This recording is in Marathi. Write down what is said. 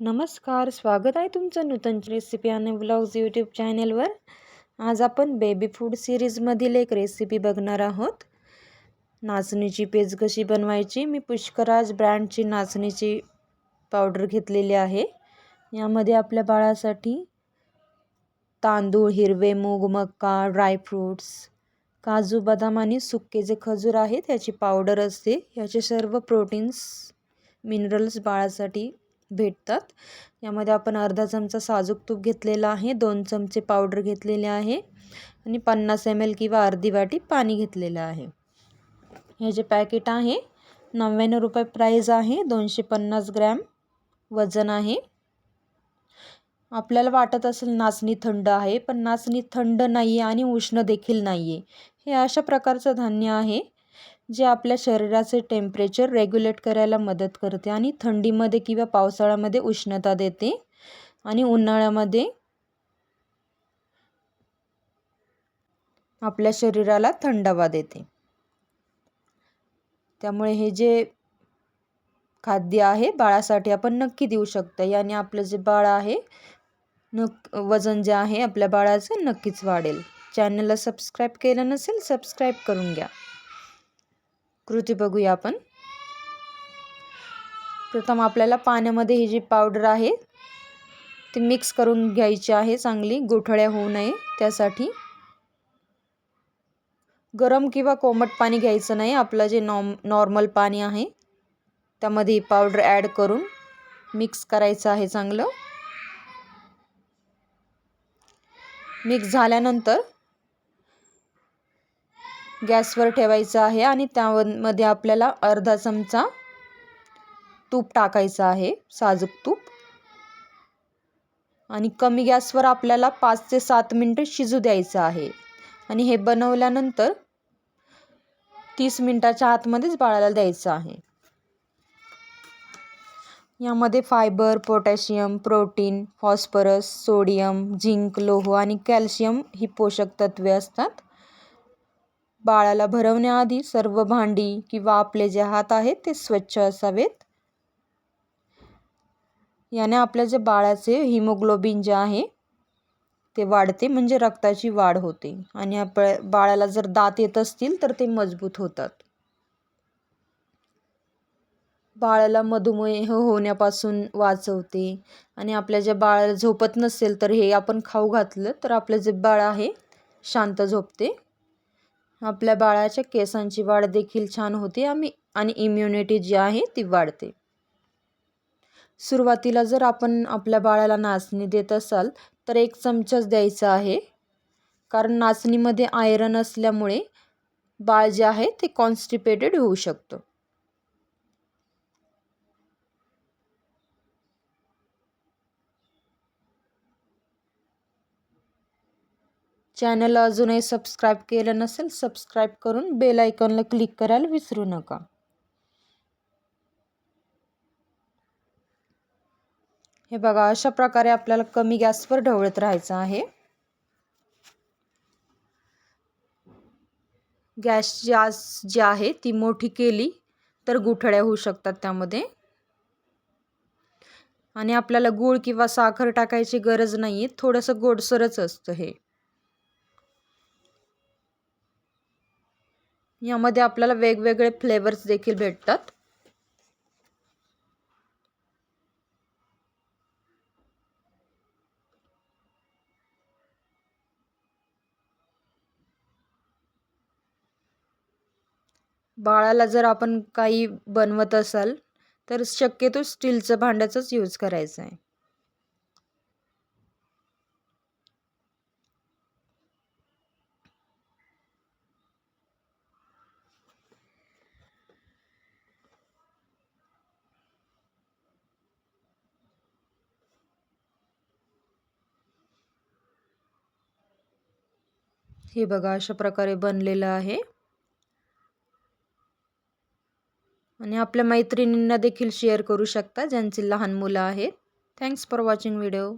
नमस्कार स्वागत आहे तुमचं नूतन रेसिपी आणि ब्लॉग्स यूट्यूब चॅनेलवर. आज आपण बेबी फूड सिरीजमधील एक रेसिपी बघणार आहोत. नाचणीची पेज कशी बनवायची? मी पुष्कराज ब्रँडची नाचणीची पावडर घेतलेली आहे. यामध्ये आपल्या बाळासाठी तांदूळ हिरवे मूग मक्का ड्रायफ्रूट्स काजू बदाम आणि सुके जे खजूर आहेत याची पावडर असते. याचे सर्व प्रोटीन्स मिनरल्स बाळासाठी भेटतात. यामध्ये आपण अर्धा चमचा साजूक तूप घेतलेला आहे दोन चमचे पावडर घेतलेले आहे आणि पन्नास एम एल किंवा अर्धी वाटी पाणी घेतलेलं आहे. हे जे पॅकेट आहे नव्याण्णव रुपये प्राईज आहे दोनशे पन्नास ग्रॅम वजन आहे. आपल्याला वाटत असेल नाचणी थंड आहे पण नाचणी थंड नाही आहे आणि उष्ण देखील नाही आहे हे अशा प्रकारचं धान्य आहे. जे आपल्या शरीराचे टेम्परेचर रेग्युलेट करायला मदत करते आणि थंडीमध्ये किंवा पावसाळ्यामध्ये उष्णता देते. आणि उन्हाळ्यामध्ये आपल्या शरीराला थंडावा देते. त्यामुळे हे जे खाद्य आहे बाळासाठी आपण नक्की देऊ शकतो. याने आपलं जे बाळ आहे नक वजन जे आहे आपल्या बाळाचं नक्कीच वाढेल. चॅनलला सबस्क्राईब केलं नसेल सबस्क्राईब करून घ्या. कृती बघूया आपण. प्रथम आपल्याला पाण्यामध्ये ही जी पावडर आहे ती मिक्स करून घ्यायची आहे चांगली गोठळ्या होऊ नये त्यासाठी. गरम किंवा कोमट पाणी घ्यायचं नाही आपलं जे नॉम नॉर्मल पाणी आहे त्यामध्ये ही पावडर ॲड करून मिक्स करायचं आहे चांगलं. मिक्स झाल्यानंतर गॅसवर ठेवायचं आहे आणि त्यामध्ये आपल्याला अर्धा चमचा तूप टाकायचं आहे साजूक तूप. आणि कमी गॅसवर आपल्याला पाच ते सात मिनटं शिजू द्यायचं आहे. आणि हे बनवल्यानंतर तीस मिनटाच्या आतमध्येच बाळाला द्यायचं आहे. यामध्ये fibre potassium protein phosphorus sodium zinc लोह आणि कॅल्शियम ही पोषक तत्वे असतात. बाळाला भरवण्याआधी सर्व भांडी किंवा आपले जे हात आहेत ते स्वच्छ असावेत. याने आपल्या जे बाळाचे हिमोग्लोबिन जे आहे ते वाढते म्हणजे रक्ताची वाढ होते. आणि आपल्या बाळाला जर दात येत असतील तर ते मजबूत होतात. बाळाला मधुमेह होण्यापासून वाचवते. आणि आपल्या ज्या बाळाला झोपत नसेल तर हे आपण खाऊ घातलं तर आपलं जे बाळ आहे शांत झोपते. आपल्या बाळाच्या केसांची वाढ देखील छान होते आम्ही आणि इम्युनिटी जी आहे ती वाढते. सुरुवातीला जर आपण आपल्या बाळाला नाचणी देत असाल तर एक चमचाच द्यायचा आहे. कारण नाचणीमध्ये आयरन असल्यामुळे बाळ जे आहे ते कॉन्स्टिपेटेड होऊ शकतं. चॅनल अजूनही सबस्क्राईब केलं नसेल सबस्क्राईब करून बेल आयकॉनला क्लिक करायला विसरू नका. हे बघा अशा प्रकारे आपल्याला कमी गॅसवर ढवळत राहायचं आहे. गॅसची आज जी आहे ती मोठी केली तर गुठळ्या होऊ शकतात त्यामध्ये. आणि आपल्याला गूळ किंवा साखर टाकायची गरज नाही आहे थोडंसं गोडसरच असतं हे. यामध्ये आपल्याला वेगवेगळे फ्लेवर्स देखील भेटतात. बाळाला जर आपण काही बनवत असाल तर शक्यतो स्टीलचं भांड्याचाच यूज करायचं आहे हे बघा अशा प्रकारे बनलेलं आहे. आणि आपल्या मैत्रिणींना देखील शेअर करू शकता ज्यांची लहान मुलं आहेत. Thanks for watching video